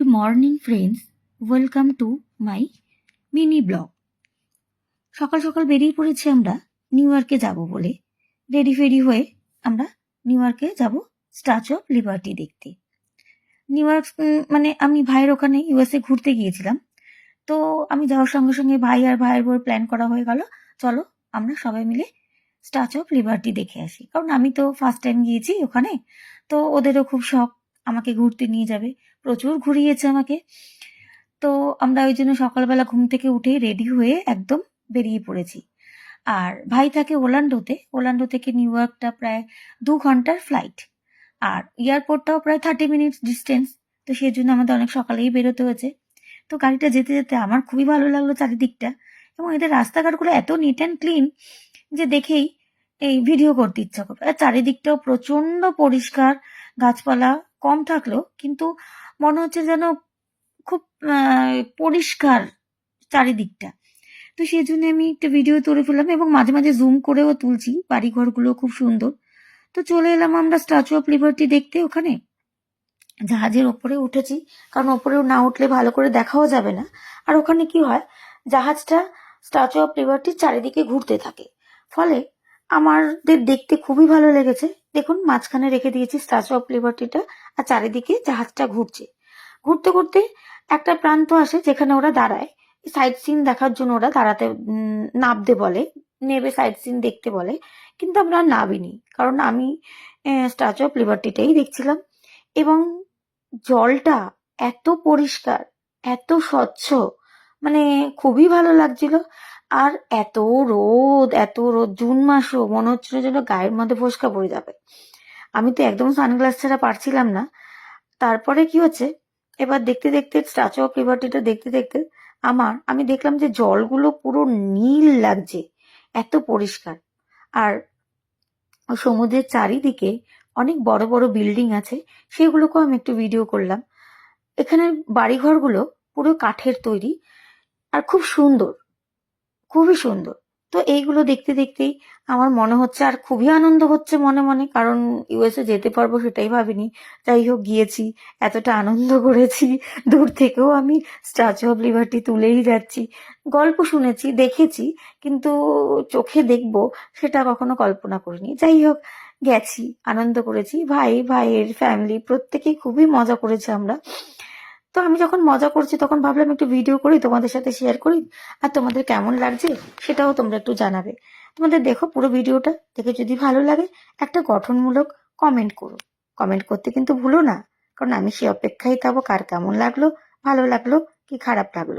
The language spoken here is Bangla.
Good morning, friends. Welcome to my mini blog. সকাল সকাল বেরিয়ে পড়েছি আমরা নিউ ইয়র্কে যাব বলে। রেডি ফেডি হয়ে আমরা নিউ ইয়র্কে যাব স্ট্যাচু অফ লিবার্টি দেখতে। নিউ ইয়র্ক মানে আমি ভাইয়ের ওখানে ইউএসএ ঘুরতে গিয়েছিলাম। তো আমি যাওয়ার সঙ্গে সঙ্গে ভাই আর ভাইয়ের বউর প্ল্যান করা হয়ে গেল। চলো আমরা সবাই মিলে স্ট্যাচু অফ লিবার্টি দেখে আসি। কারণ আমি তো ফার্স্ট টাইম গিয়েছি ওখানে। তো ওদেরও খুব শখ। আমাকে ঘুরতে নিয়ে যাবে। প্রচুর ঘুরিয়েছে আমাকে। তো আমরা ওই জন্য সকালবেলা ঘুম থেকে উঠে রেডি হয়ে একদম বেরিয়ে পড়েছি। আর ভাই থাকে ওলান্ডোতে। ওলান্ডো থেকে নিউ ইয়র্কটা প্রায় দু ঘণ্টার ফ্লাইট আর এয়ারপোর্টটাও প্রায় থার্টি মিনিটস ডিস্টেন্স তো সেই জন্য আমাদের অনেক সকালেই বেরোতে হয়েছে। তো গাড়িটা যেতে যেতে আমার খুবই ভালো লাগল চারিদিকটা। এবং এদের রাস্তাঘাটগুলো এত নিট অ্যান্ড ক্লিন যে দেখেই এই ভিডিও করতে ইচ্ছা করবে। আর চারিদিকটাও প্রচণ্ড পরিষ্কার। গাছপালা কম থাকলেও কিন্তু মনে হচ্ছে যেন খুব পরিষ্কার চারিদিকটা। তো সেই জন্য আমি একটা ভিডিও তুলে ফেললাম এবং মাঝে মাঝে জুম করেও তুলছি। বাড়ি ঘরগুলো খুব সুন্দর। তো চলে এলাম আমরা স্ট্যাচু অফ লিবার্টি দেখতে ওখানে। জাহাজের ওপরে উঠেছি, কারণ ওপরেও না উঠলে ভালো করে দেখাও যাবে না। আর ওখানে কি হয়, জাহাজটা স্ট্যাচু অফ লিবার্টির চারিদিকে ঘুরতে থাকে। ফলে আমাদের দেখতে খুবই ভালো লেগেছে। দেখুন, মাঝখানে রেখে দিয়েছি স্ট্যাচু অফ লিবার্টিটা আর চারিদিকে জাহাজটা ঘুরছে। ঘুরতে ঘুরতে একটা প্রান্ত আসে যেখানে ওরা দাঁড়ায়। সাইড সিন দেখার জন্য ওরা দাঁড়াতে নাবতে বলে, নেবে সাইড সিন দেখতে বলে, কিন্তু আমরা নাবিনি। কারণ আমি স্ট্যাচু অফ লিবার্টিটাই দেখছিলাম এবং জলটা এত পরিষ্কার, এত স্বচ্ছ মানে খুবই ভালো লাগছিল। আর এত রোদ এত রোদ, জুন মাসও মনে হচ্ছিল যেন গায়ের মধ্যে ফোসকা পড়ে যাবে। আমি তো একদম সানগ্লাস ছাড়া পারছিলাম না। তারপরে কি হচ্ছে? এবার দেখতে দেখতে স্ট্যাচু অফ লিবার্টিটা দেখতে দেখতে আমার, আমি দেখলাম যে জলগুলো পুরো নীল লাগছে, এত পরিষ্কার। আর সমুদ্রের চারিদিকে অনেক বড় বড় বিল্ডিং আছে, সেগুলোকেও আমি একটু ভিডিও করলাম। এখানের বাড়িঘরগুলো পুরো কাঠের তৈরি আর খুব সুন্দর। খুবই সুন্দর। তো এইগুলো দেখতে দেখতেই আমার মনে হচ্ছে আর খুবই আনন্দ হচ্ছে মনে মনে, কারণ ইউএসএ যেতে পারব সেটাই ভাবিনি। যাই হোক, গিয়েছি, এতটা আনন্দ করেছি। দূর থেকেও আমি স্ট্যাচু অফ লিবার্টি তুলেই যাচ্ছি। গল্প শুনেছি, দেখেছি, কিন্তু চোখে দেখব সেটা কখনো কল্পনা করিনি। যাই হোক, গেছি, আনন্দ করেছি। ভাই, ভাইয়ের ফ্যামিলি প্রত্যেকেই খুবই মজা করেছে আমরা। তো আমি যখন মজা করছি, তখন ভাবলাম একটু ভিডিও করি, তোমাদের সাথে শেয়ার করি। আর তোমাদের কেমন লাগছে, সেটাও তোমরা একটু জানাবে। তোমাদের দেখো পুরো ভিডিওটা দেখে যদি ভালো লাগে, একটা গঠনমূলক কমেন্ট করো। কমেন্ট করতে কিন্তু ভুলো না, কারণ আমি সে অপেক্ষায় থাকব, কার কেমন লাগল, ভালো লাগল, কি খারাপ লাগল।